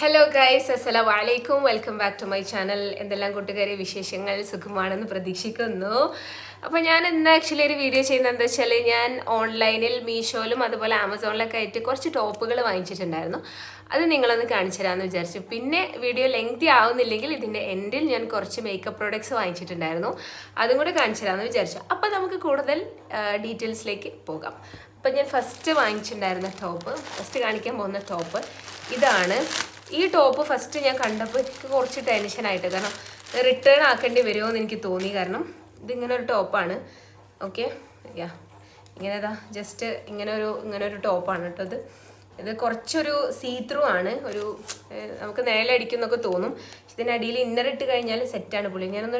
Hello guys അസ്സലാം വലൈക്കും welcome back to my channel എന്തെല്ലാം കൂട്ടുകാരെ വിശേഷങ്ങൾ? സുഖമാണെന്ന് പ്രതീക്ഷിക്കുന്നു. അപ്പോൾ ഞാൻ ഇന്ന് ആക്ച്വലി ഒരു വീഡിയോ ചെയ്യുന്നത് എന്താ വെച്ചാൽ ഞാൻ ഓൺലൈനിൽ മീഷോയിലും അതുപോലെ ആമസോണിലൊക്കെ ആയിട്ട് കുറച്ച് ടോപ്പുകൾ വാങ്ങിച്ചിട്ടുണ്ടായിരുന്നു. അത് നിങ്ങളൊന്ന് കാണിച്ചു തരാമെന്ന് വിചാരിച്ചു. പിന്നെ വീഡിയോ ലെങ്തി ആവുന്നില്ലെങ്കിൽ ഇതിന്റെ എൻഡിൽ ഞാൻ കുറച്ച് മേക്കപ്പ് പ്രോഡക്ട്സ് വാങ്ങിച്ചിട്ടുണ്ടായിരുന്നു. അതും കൂടെ കാണിച്ചു തരാമെന്ന് വിചാരിച്ചു. അപ്പോൾ നമുക്ക് കൂടുതൽ ഡീറ്റെയിൽസിലേക്ക് പോകാം. അപ്പം ഞാൻ ഫസ്റ്റ് വാങ്ങിച്ചിട്ടുണ്ടായിരുന്ന ടോപ്പ് ഫസ്റ്റ് കാണിക്കാൻ പോകുന്ന ടോപ്പ് ഇതാണ്. ഈ ടോപ്പ് ഫസ്റ്റ് ഞാൻ കണ്ടപ്പോൾ എനിക്ക് കുറച്ച് ടെൻഷനായിട്ട് കാരണം റിട്ടേൺ ആക്കേണ്ടി വരുമോ എന്ന് എനിക്ക് തോന്നി. കാരണം ഇതിങ്ങനെ ഒരു ടോപ്പാണ് ഓക്കെ യാ ഇങ്ങനെ ഇതാ ജസ്റ്റ് ഇങ്ങനെ ഒരു ഇങ്ങനെ ഒരു ടോപ്പാണ് കേട്ടോ ഇത്. ഇത് കുറച്ചൊരു സീ ത്രൂ ആണ്. ഒരു നമുക്ക് നിഴലടിക്കുന്നൊക്കെ തോന്നും. ഇതിന്റെ ഇതിനടിയിൽ ഇന്നർ ഇട്ട് കഴിഞ്ഞാൽ സെറ്റാണ് പുള്ളി. ഞാനൊന്ന്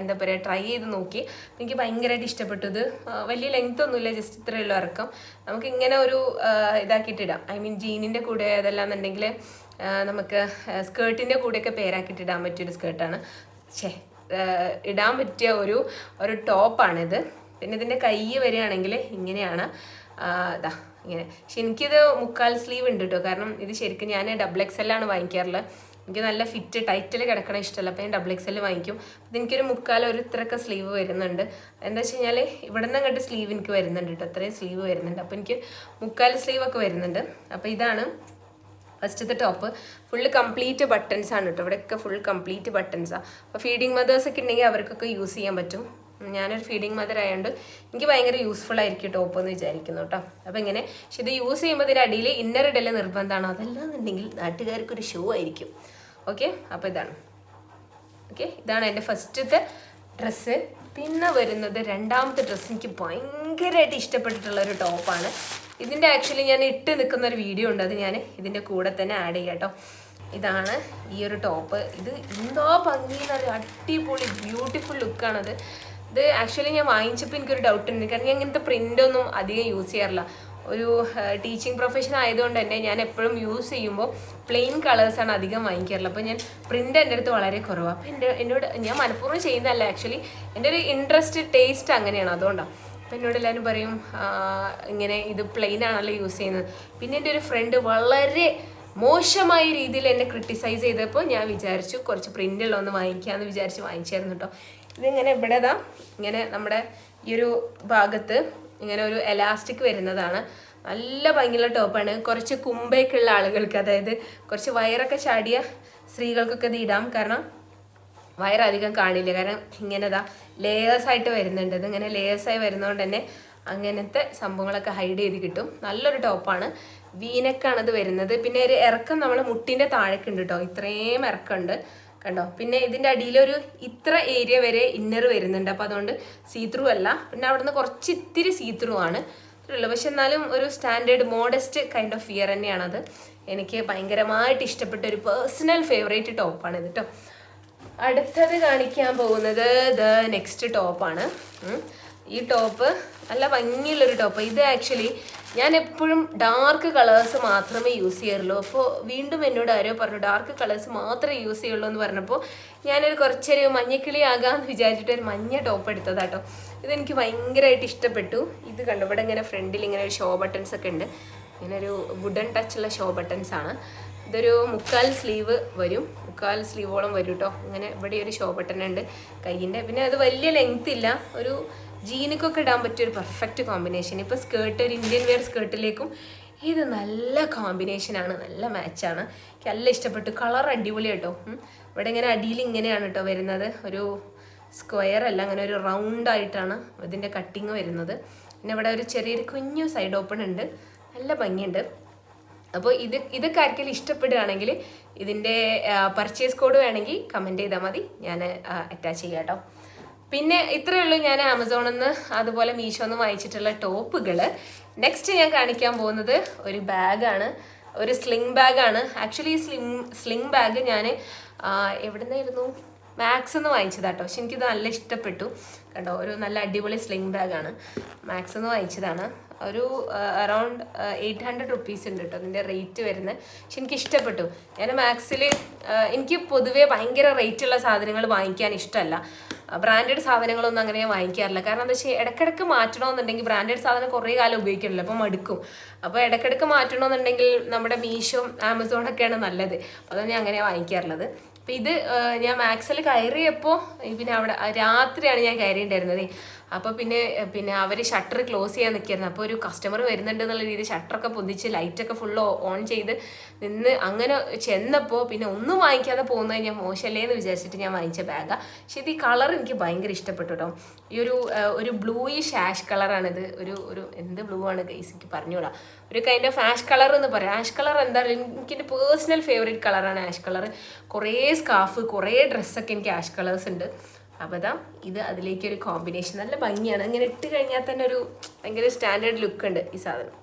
എന്താ പറയുക ട്രൈ ചെയ്ത് നോക്കി. എനിക്ക് ഭയങ്കരമായിട്ട് ഇഷ്ടപ്പെട്ടു ഇത്. വലിയ ലെങ്ത് ഒന്നുമില്ല ജസ്റ്റ് ഇത്രയുള്ള ഇറക്കം. നമുക്ക് ഇങ്ങനെ ഒരു ഇതാക്കിയിട്ടിടാം ഐ മീൻ ജീനിന്റെ കൂടെ അതല്ലാന്നുണ്ടെങ്കിൽ നമുക്ക് സ്കേർട്ടിന്റെ കൂടെയൊക്കെ പേരാക്കിയിട്ട് ഇടാൻ പറ്റിയൊരു സ്കേർട്ടാണ് ഛേ ഇടാൻ പറ്റിയ ഒരു ഒരു ടോപ്പാണിത്. പിന്നെ ഇതിന്റെ കൈ വരികയാണെങ്കിൽ ഇങ്ങനെയാണ്. ഇതാ ഇങ്ങനെ. പക്ഷെ എനിക്കിത് മുക്കാൽ സ്ലീവ് ഉണ്ട് കേട്ടോ കാരണം ഇത് ശരിക്കും ഞാൻ ഡബിൾ എക്സ് എല്ലാണ് വാങ്ങിക്കാറുള്ളത് എനിക്ക് നല്ല ഫിറ്റ് ടൈറ്റിൽ കിടക്കണ ഇഷ്ടമല്ല. അപ്പോൾ ഞാൻ ഡബിൾ എക്സ് എൽ വാങ്ങിക്കും. അപ്പോൾ എനിക്കൊരു മുക്കാൽ ഒരു ഇത്രയൊക്കെ സ്ലീവ് വരുന്നുണ്ട്. എന്താ വെച്ച് കഴിഞ്ഞാൽ ഇവിടെ നിന്ന് അങ്ങോട്ട് സ്ലീവ് എനിക്ക് വരുന്നുണ്ട് കേട്ടോ അത്രയും സ്ലീവ് വരുന്നുണ്ട്. അപ്പോൾ എനിക്ക് മുക്കാൽ സ്ലീവ് ഒക്കെ വരുന്നുണ്ട്. അപ്പോൾ ഇതാണ് ഫസ്റ്റത്തെ ടോപ്പ് ഫുള്ള് കംപ്ലീറ്റ് ബട്ടൺസ് ആണ് കേട്ടോ ഇവിടെയൊക്കെ ഫുൾ കംപ്ലീറ്റ് ബട്ടൺസാണ് അപ്പോൾ ഫീഡിങ് മദേഴ്സ് ഒക്കെ ഉണ്ടെങ്കിൽ അവർക്കൊക്കെ യൂസ് ചെയ്യാൻ പറ്റും. ഞാനൊരു ഫീഡിങ് മദർ ആയതുകൊണ്ട് എനിക്ക് ഭയങ്കര യൂസ്ഫുൾ ആയിരിക്കും ടോപ്പ് എന്ന് വിചാരിക്കുന്നു കേട്ടോ അപ്പോൾ ഇങ്ങനെ പക്ഷെ ഇത് യൂസ് ചെയ്യുമ്പോൾ ഇതിന്റെ അടിയിൽ ഇന്നർ ഇടൽ നിർബന്ധമാണ്? അതല്ലാന്നുണ്ടെങ്കിൽ നാട്ടുകാർക്കൊരു ഷോ ആയിരിക്കും. ഓക്കെ അപ്പോൾ ഇതാണ്. ഓക്കെ ഇതാണ് എന്റെ ഫസ്റ്റത്തെ ഡ്രസ്സ് പിന്നെ വരുന്നത് രണ്ടാമത്തെ ഡ്രസ്സ് എനിക്ക് ഭയങ്കരമായിട്ട് ഇഷ്ടപ്പെട്ടിട്ടുള്ള ഒരു ടോപ്പാണ് ഇതിന്റെ ആക്ച്വലി ഞാൻ ഇട്ട് നിൽക്കുന്ന ഒരു വീഡിയോ ഉണ്ട്. അത് ഞാൻ ഇതിന്റെ കൂടെ തന്നെ ആഡ് ചെയ്യാം കേട്ടോ ഇതാണ് ഈ ഒരു ടോപ്പ് ഇത് എന്തോ ഭംഗിയെന്നൊരു അടിപൊളി ബ്യൂട്ടിഫുൾ ലുക്കാണത് ഇത് ആക്ച്വലി ഞാൻ വാങ്ങിച്ചപ്പോൾ എനിക്കൊരു ഡൗട്ട് ഉണ്ട്. കാരണം ഞാൻ ഇങ്ങനത്തെ പ്രിന്റൊന്നും അധികം യൂസ് ചെയ്യാറില്ല. ഒരു ടീച്ചിങ് പ്രൊഫഷൻ ആയതുകൊണ്ട് തന്നെ ഞാൻ എപ്പോഴും യൂസ് ചെയ്യുമ്പോൾ പ്ലെയിൻ കളേഴ്സാണ് അധികം വാങ്ങിക്കാറുള്ളത്. അപ്പോൾ ഞാൻ പ്രിന്റ് എന്റെ അടുത്ത് വളരെ കുറവാണ് അപ്പോൾ എന്റെ എന്നോട് ഞാൻ മനഃപൂർവം ചെയ്യുന്നതല്ല ആക്ച്വലി എന്റെ ഒരു ഇൻട്രസ്റ്റ് ടേസ്റ്റ് അങ്ങനെയാണ്. അതുകൊണ്ടാണ് അപ്പോൾ എന്നോട് എല്ലാവരും പറയും ഇങ്ങനെ ഇത് പ്ലെയിൻ ആണല്ലോ യൂസ് ചെയ്യുന്നത്. പിന്നെ എന്റെ ഒരു ഫ്രണ്ട് വളരെ മോശമായ രീതിയിൽ എന്നെ ക്രിട്ടിസൈസ് ചെയ്തപ്പോൾ ഞാൻ വിചാരിച്ചു കുറച്ച് പ്രിന്റുള്ള ഒന്ന് വാങ്ങിക്കാമെന്ന് വിചാരിച്ച് വാങ്ങിച്ചായിരുന്നു കേട്ടോ ഇതിങ്ങനെ ഇവിടെ ദാ ഇങ്ങനെ നമ്മുടെ ഈ ഒരു ഭാഗത്ത് ഇങ്ങനെ ഒരു എലാസ്റ്റിക് വരുന്നതാണ്. നല്ല ഭംഗിയുള്ള ടോപ്പാണ് കുറച്ച് കുമ്പയൊക്കെ ഉള്ള ആളുകൾക്ക് അതായത് കുറച്ച് വയറൊക്കെ ചാടിയ സ്ത്രീകൾക്കൊക്കെ ഇത് ഇടാം. കാരണം വയറധികം കാണില്ല. കാരണം ഇങ്ങനെ ഇതാ ലേയേഴ്സ് ആയിട്ട് വരുന്നുണ്ട്. ഇതിങ്ങനെ ലേയേഴ്സ് ആയി വരുന്നതുകൊണ്ട് തന്നെ അങ്ങനത്തെ സംഭവങ്ങളൊക്കെ ഹൈഡ് ചെയ്ത് കിട്ടും. നല്ലൊരു ടോപ്പാണ് വീനക്കാണ് ഇത് വരുന്നത്. പിന്നെ ഒരു ഇറക്കം നമ്മൾ മുട്ടിന്റെ താഴേക്ക് ഉണ്ട് കേട്ടോ ഇത്രയും ഇറക്കമുണ്ട്. കണ്ടോ? പിന്നെ ഇതിന്റെ അടിയിലൊരു ഇത്ര ഏരിയ വരെ ഇന്നർ വരുന്നുണ്ട്. അപ്പോൾ അതുകൊണ്ട് സീത്രൂ അല്ല. പിന്നെ അവിടുന്ന് കുറച്ച് ഇത്തിരി സീത്രൂ ആണ്. പക്ഷെ എന്നാലും ഒരു standard modest kind of fear തന്നെയാണത്. എനിക്ക് ഭയങ്കരമായിട്ട് ഇഷ്ടപ്പെട്ട ഒരു പേഴ്സണൽ ഫേവറേറ്റ് ടോപ്പാണ് ഇത് കേട്ടോ അടുത്തത് കാണിക്കാൻ പോകുന്നത് ദ നെക്സ്റ്റ് ടോപ്പാണ്. ഈ ടോപ്പ് നല്ല ഭംഗിയുള്ളൊരു ടോപ്പ്. ഇത് ആക്ച്വലി ഞാൻ എപ്പോഴും ഡാർക്ക് കളേഴ്സ് മാത്രമേ യൂസ് ചെയ്യാറുള്ളൂ. അപ്പോൾ വീണ്ടും എന്നോട് ആരോ പറഞ്ഞു ഡാർക്ക് കളേഴ്സ് മാത്രമേ യൂസ് ചെയ്യുള്ളൂ എന്ന് പറഞ്ഞപ്പോൾ ഞാനൊരു കുറച്ചൊരു മഞ്ഞക്കിളി ആകാമെന്ന് വിചാരിച്ചിട്ട് ഒരു മഞ്ഞ ടോപ്പ് എടുത്തതാട്ടോ. ഇതെനിക്ക് ഭയങ്കരമായിട്ട് ഇഷ്ടപ്പെട്ടു. ഇത് കണ്ടു? ഇവിടെ ഇങ്ങനെ ഫ്രണ്ടിൽ ഇങ്ങനെ ഒരു ഷോ ബട്ടൺസ് ഒക്കെ ഉണ്ട്. ഇങ്ങനെ ഒരു വുഡൻ ടച്ചുള്ള ഷോ ബട്ടൺസ് ആണ് ഇതൊരു മുക്കാൽ സ്ലീവ് വരും. മുക്കാൽ സ്ലീവോളം വരും കേട്ടോ ഇങ്ങനെ ഇവിടെ ഒരു ഷോ ബട്ടൺ ഉണ്ട്. കയ്യിന്റെ പിന്നെ അത് വലിയ ലെങ്ത് ഇല്ല. ഒരു ജീനിക്കൊക്കെ ഇടാൻ പറ്റിയ ഒരു പെർഫെക്റ്റ് കോമ്പിനേഷൻ ഇപ്പോൾ സ്കേർട്ട് ഒരു ഇന്ത്യൻ വെയർ സ്കേർട്ടിലേക്കും ഇത് നല്ല കോമ്പിനേഷനാണ് നല്ല മാച്ചാണ് എനിക്ക് നല്ല ഇഷ്ടപ്പെട്ടു. കളർ അടിപൊളി കേട്ടോ ഇവിടെ ഇങ്ങനെ അടിയിൽ ഇങ്ങനെയാണ് കേട്ടോ വരുന്നത്. ഒരു സ്ക്വയർ അല്ല അങ്ങനെ ഒരു റൗണ്ട് ആയിട്ടാണ് ഇതിന്റെ കട്ടിങ് വരുന്നത്. പിന്നെ ഇവിടെ ഒരു ചെറിയൊരു കുഞ്ഞു സൈഡ് ഓപ്പൺ ഉണ്ട്. നല്ല ഭംഗിയുണ്ട്. അപ്പോൾ ഇത് ഇതൊക്കെ ആർക്കെങ്കിലും ഇഷ്ടപ്പെടുകയാണെങ്കിൽ ഇതിന്റെ പർച്ചേസ് കോഡ് വേണമെങ്കിൽ കമന്റ് ചെയ്താൽ മതി. ഞാൻ അറ്റാച്ച് ചെയ്യാം കേട്ടോ. പിന്നെ ഇത്രയേ ഉള്ളൂ ഞാൻ ആമസോണിൽ നിന്ന് അതുപോലെ മീഷോ നിന്ന് വാങ്ങിച്ചിട്ടുള്ള ടോപ്പുകൾ. നെക്സ്റ്റ് ഞാൻ കാണിക്കാൻ പോകുന്നത് ഒരു ബാഗാണ്. ഒരു സ്ലിംഗ് ബാഗാണ് ആക്ച്വലി ഈ സ്ലിംഗ് സ്ലിംഗ് ബാഗ് ഞാൻ എവിടെ നിന്നായിരുന്നു മാക്സ് എന്ന് വാങ്ങിച്ചതാട്ടോ പക്ഷെ എനിക്കിത് നല്ല ഇഷ്ടപ്പെട്ടു. കണ്ടോ? ഒരു നല്ല അടിപൊളി സ്ലിംഗ് ബാഗാണ് മാക്സ് എന്ന് വാങ്ങിച്ചതാണ്. ഒരു അറൗണ്ട് എയ്റ്റ് ഹൺഡ്രഡ് റുപ്പീസ് ഉണ്ട് കേട്ടോ അതിന്റെ റേറ്റ് വരുന്നത്. പക്ഷെ എനിക്ക് ഇഷ്ടപ്പെട്ടു. ഞാൻ മാക്സിൽ എനിക്ക് പൊതുവേ ഭയങ്കര റേറ്റുള്ള സാധനങ്ങൾ വാങ്ങിക്കാൻ ഇഷ്ടമല്ല. ബ്രാൻഡഡ് സാധനങ്ങളൊന്നും അങ്ങനെ ഞാൻ വാങ്ങിക്കാറില്ല. കാരണം എന്താ വെച്ചാൽ ഇടയ്ക്കിടയ്ക്ക് മാറ്റണമെന്നുണ്ടെങ്കിൽ ബ്രാൻഡഡ് സാധനം കുറേ കാലം ഉപയോഗിക്കണമല്ലോ അപ്പോൾ മടുക്കും. അപ്പോൾ ഇടക്കിടക്ക് മാറ്റണമെന്നുണ്ടെങ്കിൽ നമ്മുടെ മീഷോ ആമസോണൊക്കെയാണ് നല്ലത്. അതാണ് ഞാൻ അങ്ങനെ വാങ്ങിക്കാറുള്ളത്. അപ്പോൾ ഇത് ഞാൻ മാക്സിൽ കയറിയപ്പോൾ പിന്നെ അവിടെ രാത്രിയാണ് ഞാൻ കയറിയിട്ടുണ്ടായിരുന്നത്. അപ്പോൾ പിന്നെ പിന്നെ അവർ ഷട്ടർ ക്ലോസ് ചെയ്യാൻ നിൽക്കുന്നത് അപ്പോൾ ഒരു കസ്റ്റമർ വരുന്നുണ്ട് എന്നുള്ള രീതിയിൽ ഷട്ടറൊക്കെ പൊന്തിച്ച് ലൈറ്റൊക്കെ ഫുൾ ഓൺ ചെയ്ത് നിന്ന് അങ്ങനെ ചെന്നപ്പോൾ പിന്നെ ഒന്നും വാങ്ങിക്കാതെ പോകുന്നത് ഞാൻ മോശമല്ലേ എന്ന് വിചാരിച്ചിട്ട് ഞാൻ വാങ്ങിച്ച ബാഗാണ് പക്ഷെ ഇത് ഈ കളർ എനിക്ക് ഭയങ്കര ഇഷ്ടപ്പെട്ടു കേട്ടോ ഈ ഒരു ഒരു ബ്ലൂയിഷ് ആഷ് കളറാണിത് ഒരു ഒരു എന്ത് ബ്ലൂ ആണ് ഗൈസ് എനിക്ക് പറഞ്ഞുകൂടാ. ഒരു കൈൻഡ് ഓഫ് ആഷ് കളർ എന്ന് പറയാം. ആഷ് കളർ എന്താ എനിക്ക് എന്റെ പേഴ്സണൽ ഫേവറേറ്റ് കളറാണ് ആഷ് കളർ കുറേ സ്കാർഫ് കുറേ ഡ്രസ്സൊക്കെ എനിക്ക് ആഷ് കളേഴ്സ് ഉണ്ട്. അപ്പോൾ അതാ ഇത് അതിലേക്ക് ഒരു കോമ്പിനേഷൻ നല്ല ഭംഗിയാണ്. ഇങ്ങനെ ഇട്ട് കഴിഞ്ഞാൽ തന്നെ ഒരു ഭയങ്കര സ്റ്റാൻഡേർഡ് ലുക്ക് ഉണ്ട് ഈ സാധനം.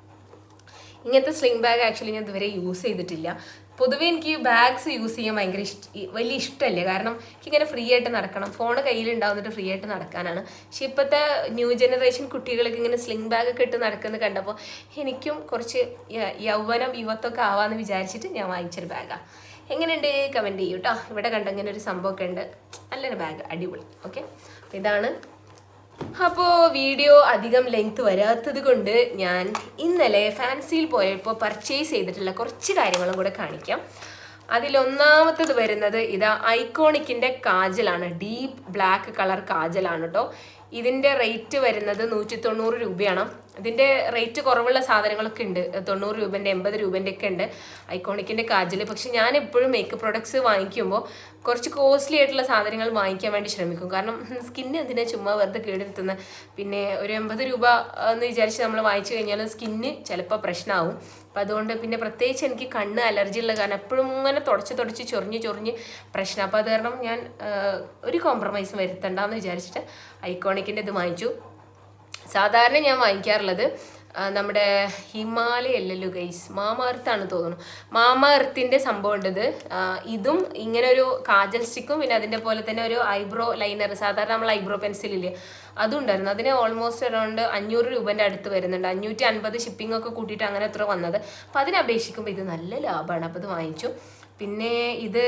ഇങ്ങനത്തെ സ്ലിംഗ് ബാഗ് ആക്ച്വലി ഞാൻ ഇതുവരെ യൂസ് ചെയ്തിട്ടില്ല. പൊതുവേ എനിക്ക് ബാഗ്സ് യൂസ് ചെയ്യാൻ ഭയങ്കര ഇഷ്ട വലിയ ഇഷ്ടമല്ലേ. കാരണം എനിക്കിങ്ങനെ ഫ്രീ ആയിട്ട് നടക്കണം. ഫോൺ കയ്യിലുണ്ടാവുന്നിട്ട് ഫ്രീ ആയിട്ട് നടക്കാനാണ്. പക്ഷെ ഇപ്പോഴത്തെ ന്യൂ ജനറേഷൻ കുട്ടികൾക്ക് ഇങ്ങനെ സ്ലിംഗ് ബാഗ് ഒക്കെ ഇട്ട് നടക്കുന്നത് കണ്ടപ്പോൾ എനിക്കും കുറച്ച് യൗവനം യുവത്വമൊക്കെ ആവാമെന്ന് വിചാരിച്ചിട്ട് ഞാൻ വാങ്ങിച്ചൊരു ബാഗാണ് എങ്ങനെയുണ്ട്? കമന്റ് ചെയ്യൂ കേട്ടോ ഇവിടെ കണ്ട ഒരു സംഭവമൊക്കെ ഉണ്ട്. നല്ലൊരു ബാഗ് അടിപൊളി. ഓക്കെ ഇതാണ്. അപ്പോൾ വീഡിയോ അധികം ലെങ്ത് വരാത്തത് കൊണ്ട് ഞാൻ ഇന്നലെ ഫാൻസിയിൽ പോയപ്പോൾ പർച്ചേസ് ചെയ്തിട്ടുള്ള കുറച്ച് കാര്യങ്ങളും കൂടെ കാണിക്കാം. അതിലൊന്നാമത്തത് വരുന്നത് ഇതാ ഐക്കോണിക്കിന്റെ കാജലാണ്. ഡീപ്പ് ബ്ലാക്ക് കളർ കാജലാണ് കേട്ടോ ഇതിന്റെ റേറ്റ് വരുന്നത് നൂറ്റി തൊണ്ണൂറ് രൂപയാണ്. ഇതിന്റെ റേറ്റ് കുറവുള്ള സാധനങ്ങളൊക്കെ ഉണ്ട്. തൊണ്ണൂറ് രൂപേന്റെ എൺപത് രൂപേന്റെ ഒക്കെ ഉണ്ട്. ഐക്കോണിക്കിന്റെ കാജൽ പക്ഷെ ഞാൻ എപ്പോഴും മേക്കപ്പ് പ്രൊഡക്ട്സ് വാങ്ങിക്കുമ്പോൾ കുറച്ച് കോസ്റ്റ്ലി ആയിട്ടുള്ള സാധനങ്ങൾ വാങ്ങിക്കാൻ വേണ്ടി ശ്രമിക്കും. കാരണം സ്കിന്ന് എന്തിനാ ചുമ്മാ വെറുതെ കേടെടുത്തുന്ന? പിന്നെ ഒരു എൺപത് രൂപ എന്ന് വിചാരിച്ച് നമ്മൾ വാങ്ങിച്ചു കഴിഞ്ഞാൽ സ്കിന്ന് ചിലപ്പോൾ പ്രശ്നമാവും അപ്പം അതുകൊണ്ട് പിന്നെ പ്രത്യേകിച്ച് എനിക്ക് കണ്ണ് അലർജി ഉള്ള കാരണം എപ്പോഴും ഇങ്ങനെ തുടച്ച് തുടച്ച് ചൊറിഞ്ഞ് ചൊറിഞ്ഞ് പ്രശ്നം. അപ്പോൾ അത് കാരണം ഞാൻ ഒരു കോംപ്രമൈസും വരുത്തണ്ടെന്ന് വിചാരിച്ചിട്ട് ഐക്കോണിക്കിന്റെ ഇത് വാങ്ങിച്ചു. സാധാരണ ഞാൻ വാങ്ങിക്കാറുള്ളത് നമ്മുടെ ഹിമാലയ അല്ലല്ലോ ഗൈസ് മാമാർത്താണ് തോന്നുന്നു. മാമാർത്തിന്റെ സംഭവം ഉണ്ടത് ഇതും ഇങ്ങനെ ഒരു കാജൽ സ്റ്റിക്കും പിന്നെ അതിന്റെ പോലെ തന്നെ ഒരു ഐബ്രോ ലൈനർ സാധാരണ നമ്മൾ ഐബ്രോ പെൻസിലില്ലേ അതും ഉണ്ടായിരുന്നു. അതിന് ഓൾമോസ്റ്റ് അറൗണ്ട് അഞ്ഞൂറ് രൂപേന്റെ അടുത്ത് വരുന്നുണ്ട്. അഞ്ഞൂറ്റി അൻപത് ഷിപ്പിംഗ് ഒക്കെ കൂട്ടിയിട്ട് അങ്ങനെ എത്ര വന്നത്. അപ്പോൾ അതിനപേക്ഷിക്കുമ്പോൾ ഇത് നല്ല ലാഭമാണ് അപ്പോൾ ഇത് വാങ്ങിച്ചു. പിന്നെ ഇത്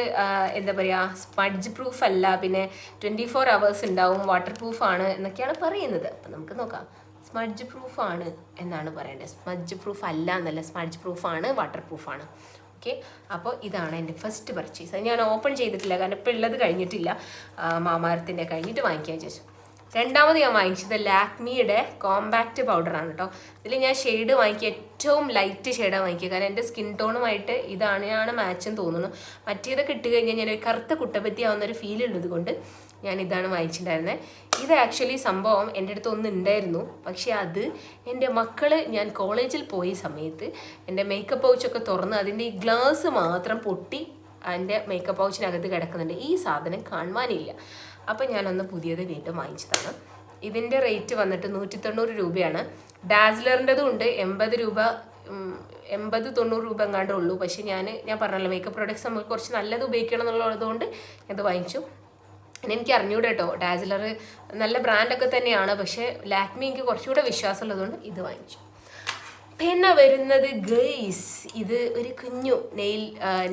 എന്താ പറയുക സ്പഡ്ജ് പ്രൂഫ് അല്ല പിന്നെ ട്വന്റി ഫോർ അവേഴ്സ് ഉണ്ടാവും വാട്ടർ പ്രൂഫ് ആണ് എന്നൊക്കെയാണ് പറയുന്നത്. അപ്പം നമുക്ക് നോക്കാം. സ്മഡ്ജ് പ്രൂഫ് ആണ് എന്നാണ് പറയേണ്ടത്. സ്മഡ്ജ് പ്രൂഫ് അല്ല എന്നല്ല സ്മഡ്ജ് പ്രൂഫ് ആണ് വാട്ടർ പ്രൂഫ് ആണ്. ഓക്കെ? അപ്പോൾ ഇതാണ് എന്റെ ഫസ്റ്റ് പർച്ചേസ് അത് ഞാൻ ഓപ്പൺ ചെയ്തിട്ടില്ല. കാരണം ഇപ്പോൾ ഉള്ളത് കഴിഞ്ഞിട്ടില്ല. മാമാരത്തിന്റെ കഴിഞ്ഞിട്ട് വാങ്ങിക്കാൻ വിചാരിച്ചു. രണ്ടാമത് ഞാൻ വാങ്ങിച്ചത് ലാക്മിയുടെ കോമ്പാക്റ്റ് പൗഡറാണ് കേട്ടോ ഇതിൽ ഞാൻ ഷെയ്ഡ് വാങ്ങിക്കുക ഏറ്റവും ലൈറ്റ് ഷെയ്ഡാണ് വാങ്ങിക്കുക. കാരണം എന്റെ സ്കിൻ ടോണുമായിട്ട് ഇതാണ് മാച്ചെന്ന് തോന്നുന്നു. മറ്റേതൊക്കെ ഇട്ട് കഴിഞ്ഞാൽ ഞാൻ ഒരു കറുത്ത കുട്ടപ്പറ്റി ആവുന്ന ഒരു ഫീൽ ഉള്ളത് കൊണ്ട് ഞാൻ ഇതാണ് വാങ്ങിച്ചിട്ടുണ്ടായിരുന്നത് ഇത് ആക്ച്വലി സംഭവം എന്റെ അടുത്ത് ഒന്ന് ഉണ്ടായിരുന്നു പക്ഷേ അത് എന്റെ മക്കൾ ഞാൻ കോളേജിൽ പോയ സമയത്ത് എന്റെ മേക്കപ്പ് പൗച്ചൊക്കെ തുറന്ന് അതിന്റെ ഈ ഗ്ലാസ് മാത്രം പൊട്ടി എന്റെ മേക്കപ്പ് പൗച്ചിനകത്ത് കിടക്കുന്നുണ്ട്. ഈ സാധനം കാണുവാനില്ല. അപ്പോൾ അന്ന് പുതിയത് വീണ്ടും വാങ്ങിച്ചതാണ്. ഇതിന്റെ റേറ്റ് വന്നിട്ട് നൂറ്റി തൊണ്ണൂറ് രൂപയാണ്. ഡാസ്ലറിന്റെതും ഉണ്ട്. എൺപത് രൂപ എൺപത് തൊണ്ണൂറ് രൂപ എങ്ങാണ്ടേ ഉള്ളൂ. പക്ഷേ ഞാൻ ഞാൻ പറഞ്ഞല്ലോ മേക്കപ്പ് പ്രോഡക്ട്സ് നമുക്ക് കുറച്ച് നല്ലത് ഉപയോഗിക്കണം എന്നുള്ളതുകൊണ്ട് ഞാനത് വാങ്ങിച്ചു. എനിക്ക് അറിഞ്ഞൂടെ കേട്ടോ ഡാസ്ലർ നല്ല ബ്രാൻഡൊക്കെ തന്നെയാണ്. പക്ഷേ ലാക്മി എനിക്ക് കുറച്ചുകൂടെ വിശ്വാസമുള്ളതുകൊണ്ട് ഇത് വാങ്ങിച്ചു. പിന്നെ വരുന്നത് ഗെയ്സ് ഇത് ഒരു കുഞ്ഞു നെയിൽ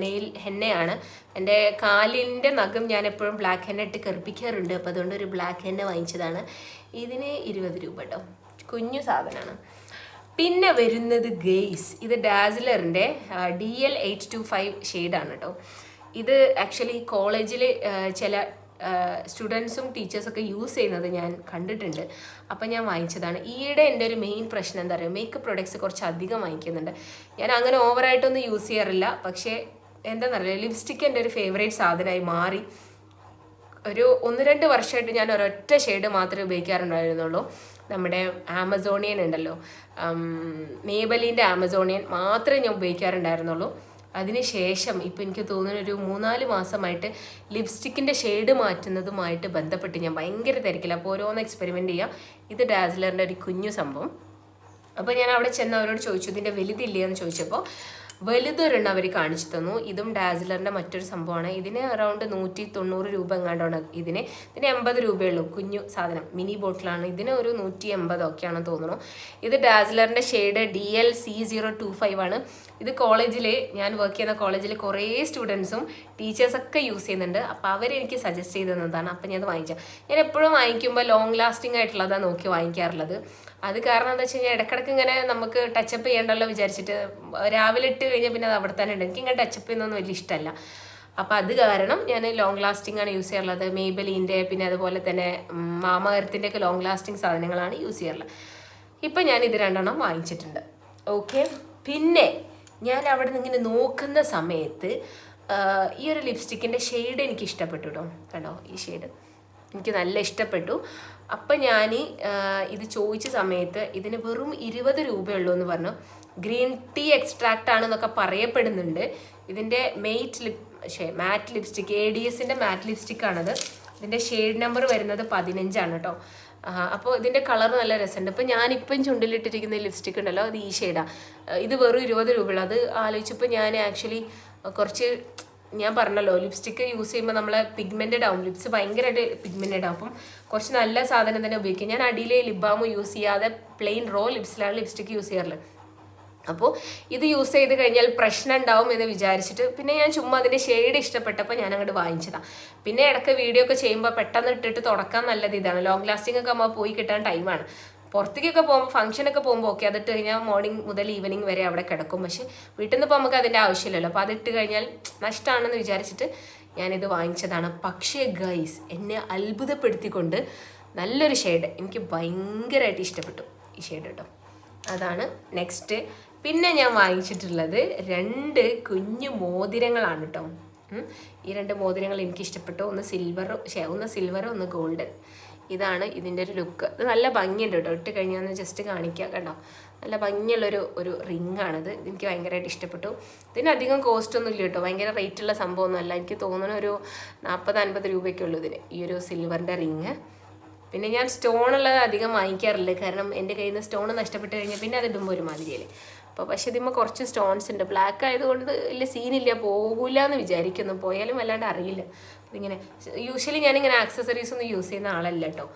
നെയിൽ ഹെന്നയാണ് എന്റെ കാലിന്റെ നഖം ഞാൻ എപ്പോഴും ബ്ലാക്ക് ഹെന്ന ഇട്ട് കറുപ്പിക്കാറുണ്ട്. അപ്പോൾ അതുകൊണ്ട് ഒരു ബ്ലാക്ക് ഹെന്ന വാങ്ങിച്ചതാണ്. ഇതിന് ഇരുപത് രൂപ കേട്ടോ കുഞ്ഞു സാധനമാണ്. പിന്നെ വരുന്നത് ഗെയ്സ് ഇത് ഡാസിലറിന്റെ D L eight two five ഷെയ്ഡാണ് കേട്ടോ ഇത് ആക്ച്വലി കോളേജിൽ ചില സ്റ്റുഡൻസും ടീച്ചേഴ്സൊക്കെ യൂസ് ചെയ്യുന്നത് ഞാൻ കണ്ടിട്ടുണ്ട്. അപ്പം ഞാൻ വാങ്ങിച്ചതാണ്. ഈയിടെ എന്റെ ഒരു മെയിൻ പ്രശ്നം എന്താ പറയുക മേക്കപ്പ് പ്രൊഡക്ട്സ് കുറച്ച് അധികം വാങ്ങിക്കുന്നുണ്ട്. ഞാൻ അങ്ങനെ ഓവറായിട്ടൊന്നും യൂസ് ചെയ്യാറില്ല. പക്ഷേ എന്താണെന്നറിയില്ല ലിപ്സ്റ്റിക്ക് എന്റെ ഒരു ഫേവറേറ്റ് സാധനമായി മാറി. ഒരു ഒന്ന് രണ്ട് വർഷമായിട്ട് ഞാൻ ഒരൊറ്റ ഷെയ്ഡ് മാത്രമേ ഉപയോഗിക്കാറുണ്ടായിരുന്നുള്ളൂ. നമ്മുടെ ആമസോണിയൻ ഉണ്ടല്ലോ. മേബലിന്റെ ആമസോണിയൻ മാത്രമേ ഞാൻ ഉപയോഗിക്കാറുണ്ടായിരുന്നുള്ളൂ. അതിനുശേഷം ഇപ്പം എനിക്ക് തോന്നുന്ന ഒരു മൂന്നാൽ മാസമായിട്ട് ലിപ്സ്റ്റിക്കിന്റെ ഷെയ്ഡ് മാറ്റുന്നതുമായിട്ട് ബന്ധപ്പെട്ട് ഞാൻ ഭയങ്കര തിരക്കില്ല അപ്പോൾ ഓരോന്ന് എക്സ്പെരിമെന്റ് ചെയ്യാം. ഇത് ഡാസ്ലറിന്റെ ഒരു കുഞ്ഞു സംഭവം. അപ്പോൾ ഞാൻ അവിടെ ചെന്ന് അവരോട് ചോദിച്ചു ഇതിന്റെ വലുതില്ലേ? എന്ന് ചോദിച്ചപ്പോൾ വലുതൊരെണ്ണം അവർ കാണിച്ചു തന്നു. ഇതും ഡാസിലറിന്റെ മറ്റൊരു സംഭവമാണ്. ഇതിന് അറൗണ്ട് നൂറ്റി തൊണ്ണൂറ് രൂപ എങ്ങാണ്ടാണ് ഇതിന്. ഇതിന് എൺപത് രൂപയുള്ളൂ. കുഞ്ഞു സാധനം. മിനി ബോട്ടിലാണ്. ഇതിന് ഒരു നൂറ്റി എൺപതൊക്കെയാണെന്ന് തോന്നുന്നു. ഇത് ഡാസിലറിന്റെ shade D L C zero two five ആണ്. ഇത് കോളേജിൽ ഞാൻ വർക്ക് ചെയ്യുന്ന കോളേജിൽ കുറേ സ്റ്റുഡൻസും ടീച്ചേഴ്സൊക്കെ യൂസ് ചെയ്യുന്നുണ്ട്. അപ്പോൾ അവരെനിക്ക് സജസ്റ്റ് ചെയ്ത് തന്നതാണ് അപ്പോൾ ഞാൻ അത് വാങ്ങിച്ചത് ഞാൻ എപ്പോഴും വാങ്ങിക്കുമ്പോൾ ലോങ് ലാസ്റ്റിംഗ് ആയിട്ടുള്ളതാണ് നോക്കി വാങ്ങിക്കാറുള്ളത്. അത് കാരണം എന്താ വെച്ച് കഴിഞ്ഞാൽ ഇടക്കിടക്ക് ഇങ്ങനെ നമുക്ക് ടച്ചപ്പ് ചെയ്യണ്ടല്ലോ വിചാരിച്ചിട്ട് രാവിലെ ഇട്ട് കഴിഞ്ഞാൽ പിന്നെ അത് അവിടെ തന്നെ ഉണ്ട്. എനിക്ക് ഇങ്ങനെ ടച്ചപ്പ് ചെയ്യുന്നൊന്നും വലിയ ഇഷ്ടമല്ല. അപ്പോൾ അത് കാരണം ഞാൻ ലോങ് ലാസ്റ്റിംഗ് ആണ് യൂസ് ചെയ്യാറുള്ളത്. മെയ്ബലീന്റെ പിന്നെ അതുപോലെ തന്നെ മാമകരത്തിന്റെ ഒക്കെ ലോങ് ലാസ്റ്റിംഗ് സാധനങ്ങളാണ് യൂസ് ചെയ്യാറുള്ളത്. ഇപ്പം ഞാൻ ഇത് രണ്ടെണ്ണം വാങ്ങിച്ചിട്ടുണ്ട്. ഓക്കെ പിന്നെ ഞാൻ അവിടെ നിന്ന് ഇങ്ങനെ നോക്കുന്ന സമയത്ത് ഈ ഒരു ലിപ്സ്റ്റിക്കിന്റെ ഷെയ്ഡ് എനിക്ക് ഇഷ്ടപ്പെട്ടു കേട്ടോ കണ്ടോ? ഈ ഷെയ്ഡ് എനിക്ക് നല്ല ഇഷ്ടപ്പെട്ടു. അപ്പം ഞാൻ ഇത് ചോദിച്ച സമയത്ത് ഇതിന് വെറും ഇരുപത് രൂപയുള്ളൂ എന്ന് പറഞ്ഞു. ഗ്രീൻ ടീ എക്സ്ട്രാക്റ്റ് ആണെന്നൊക്കെ പറയപ്പെടുന്നുണ്ട്. ഇതിന്റെ മെയ്റ്റ് ലിപ് ഷേ മാറ്റ് ലിപ്സ്റ്റിക് എ ഡി എസിന്റെ മാറ്റ് ലിപ്സ്റ്റിക് ആണത്. ഇതിന്റെ ഷെയ്ഡ് നമ്പർ വരുന്നത് പതിനഞ്ചാണ് കേട്ടോ അപ്പോൾ ഇതിന്റെ കളർ നല്ല രസമുണ്ട്. അപ്പോൾ ഞാനിപ്പം ചുണ്ടിലിട്ടിരിക്കുന്ന ലിപ്സ്റ്റിക് ഉണ്ടല്ലോ അത് ഈ ഷെയ്ഡാണ് ഇത് വെറും ഇരുപത് രൂപയുള്ളൂ. അത് ആലോചിച്ചപ്പോൾ ഞാൻ ആക്ച്വലി കുറച്ച് ഞാൻ പറഞ്ഞല്ലോ ലിപ്സ്റ്റിക്ക് യൂസ് ചെയ്യുമ്പോൾ നമ്മൾ പിഗ്മെന്റഡ് ആവും. ലിപ്സ് ഭയങ്കരമായിട്ട് പിഗ്മെന്റഡ് ആവും. അപ്പം കുറച്ച് നല്ല സാധനം തന്നെ ഉപയോഗിക്കും ഞാൻ അടിയിൽ ബാം യൂസ് ചെയ്യാതെ പ്ലെയിൻ റോ ലിപ്സിലാണ് ലിപ്സ്റ്റിക്ക് യൂസ് ചെയ്യാറുള്ളത് അപ്പോൾ ഇത് യൂസ് ചെയ്ത് കഴിഞ്ഞാൽ പ്രശ്നം ഉണ്ടാവും എന്ന് വിചാരിച്ചിട്ട് പിന്നെ ഞാൻ ചുമ്മാ അതിന്റെ ഷെയ്ഡ് ഇഷ്ടപ്പെട്ടപ്പോൾ ഞാൻ അങ്ങോട്ട് വാങ്ങിച്ചതാണ് പിന്നെ ഇടയ്ക്ക് വീഡിയോ ഒക്കെ ചെയ്യുമ്പോൾ പെട്ടെന്ന് ഇട്ടിട്ട് തുടക്കാൻ നല്ലത് ഇതാണ്. ലോങ് ലാസ്റ്റിംഗ് ഒക്കെ ആകുമ്പോൾ പോയി കിട്ടാൻ ടൈമാണ് പുറത്തേക്കൊക്കെ പോകുമ്പോൾ ഫംഗ്ഷനൊക്കെ പോകുമ്പോൾ ഓക്കെ അതിട്ട് കഴിഞ്ഞാൽ മോർണിംഗ് മുതൽ ഈവനിങ് വരെ അവിടെ കിടക്കും. പക്ഷെ വീട്ടിൽ നിന്ന് നമുക്ക് അതിന്റെ ആവശ്യമില്ലല്ലോ. അപ്പോൾ അതിട്ട് കഴിഞ്ഞാൽ നഷ്ടമാണെന്ന് വിചാരിച്ചിട്ട് ഞാനിത് വാങ്ങിച്ചതാണ്. പക്ഷേ ഗൈസ് എന്നെ അത്ഭുതപ്പെടുത്തിക്കൊണ്ട് നല്ലൊരു ഷെയ്ഡ് എനിക്ക് ഭയങ്കരമായിട്ട് ഇഷ്ടപ്പെട്ടു ഈ ഷെയ്ഡ് കേട്ടോ. അതാണ് നെക്സ്റ്റ് പിന്നെ ഞാൻ വാങ്ങിച്ചിട്ടുള്ളത് രണ്ട് കുഞ്ഞു മോതിരങ്ങളാണ് കേട്ടോ. ഈ രണ്ട് മോതിരങ്ങൾ എനിക്ക് ഇഷ്ടപ്പെട്ടു. ഒന്ന് സിൽവർ ഒന്ന് സിൽവർ ഒന്ന് ഗോൾഡൻ ഇതാണ് ഇതിന്റെ ഒരു ലുക്ക്. ഇത് നല്ല ഭംഗിയുണ്ട് കേട്ടോ. ഇട്ട് കഴിഞ്ഞാൽ ഒന്ന് ജസ്റ്റ് കാണിക്കുക കണ്ടോ? നല്ല ഭംഗിയുള്ളൊരു ഒരു റിംഗ് ആണിത് എനിക്ക് ഭയങ്കരമായിട്ട് ഇഷ്ടപ്പെട്ടു. ഇതിന് അധികം കോസ്റ്റ് ഒന്നും ഇല്ല കേട്ടോ. ഭയങ്കര റേറ്റ് ഉള്ള സംഭവമൊന്നുമല്ല. എനിക്ക് തോന്നുന്ന ഒരു നാൽപ്പത് അൻപത് രൂപയ്ക്കേ ഉള്ളൂ ഇതിന് ഈ ഒരു സിൽവറിന്റെ റിങ് പിന്നെ ഞാൻ സ്റ്റോൺ ഉള്ളത് അധികം വാങ്ങിക്കാറില്ല. കാരണം എന്റെ കയ്യിൽ നിന്ന് സ്റ്റോൺ നഷ്ടപ്പെട്ട് കഴിഞ്ഞാൽ പിന്നെ അത് ഇടുമ്പോൾ ഒരു മാതിരിയല്ലേ അപ്പോൾ പക്ഷേ ഇതിമ്പോൾ കുറച്ച് സ്റ്റോൺസ് ഉണ്ട്. ബ്ലാക്ക് ആയതുകൊണ്ട് വലിയ സീനില്ല പോകില്ല എന്ന് വിചാരിക്കുന്നു. പോയാലും വല്ലാണ്ട് അറിയില്ല. ഇതിങ്ങനെ യൂഷ്വലി ഞാനിങ്ങനെ ആക്സസറീസ് ഒന്നും യൂസ് ചെയ്യുന്ന ആളല്ല കേട്ടോ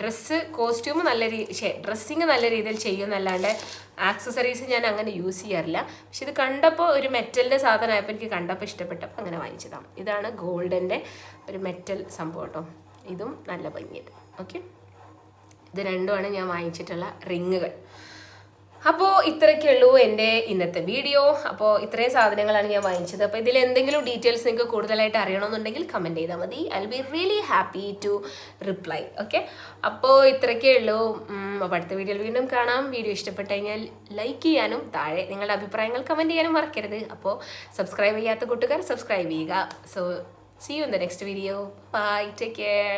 ഡ്രസ്സ് കോസ്റ്റ്യൂം നല്ല രീതി ഡ്രസ്സിങ് നല്ല രീതിയിൽ ചെയ്യുമെന്നല്ലാണ്ട് ആക്സസറീസ് ഞാൻ അങ്ങനെ യൂസ് ചെയ്യാറില്ല. പക്ഷെ ഇത് കണ്ടപ്പോൾ ഒരു മെറ്റലിന്റെ സാധനമായപ്പോൾ എനിക്ക് കണ്ടപ്പോൾ ഇഷ്ടപ്പെട്ടപ്പോൾ അങ്ങനെ വാങ്ങിച്ചതാണ്. ഇതാണ് ഗോൾഡന്റെ ഒരു മെറ്റൽ സംഭവം കേട്ടോ ഇതും നല്ല ഭംഗിയുണ്ട് ഓക്കെ? ഇത് രണ്ടുമാണ് ഞാൻ വാങ്ങിച്ചിട്ടുള്ള റിങ്ങുകൾ. അപ്പോൾ ഇത്രയൊക്കെ ഉള്ളൂ എന്റെ ഇന്നത്തെ വീഡിയോ. അപ്പോൾ ഇത്രയും സാധനങ്ങളാണ് ഞാൻ വാങ്ങിച്ചത്. അപ്പോൾ ഇതിൽ എന്തെങ്കിലും ഡീറ്റെയിൽസ് നിങ്ങൾക്ക് കൂടുതലായിട്ട് അറിയണമെന്നുണ്ടെങ്കിൽ കമന്റ് ചെയ്താൽ മതി. I be really happy to reply okay അപ്പോൾ ഇത്രയൊക്കെ ഉള്ളൂ. അപ്പോൾ അടുത്ത വീഡിയോയിൽ വീണ്ടും കാണാം. വീഡിയോ ഇഷ്ടപ്പെട്ട് കഴിഞ്ഞാൽ ലൈക്ക് ചെയ്യാനും താഴെ നിങ്ങളുടെ അഭിപ്രായങ്ങൾ കമന്റ് ചെയ്യാനും മറക്കരുത്. അപ്പോൾ സബ്സ്ക്രൈബ് ചെയ്യാത്ത കൂട്ടുകാർ സബ്സ്ക്രൈബ് ചെയ്യുക. So see you in the next video bye take care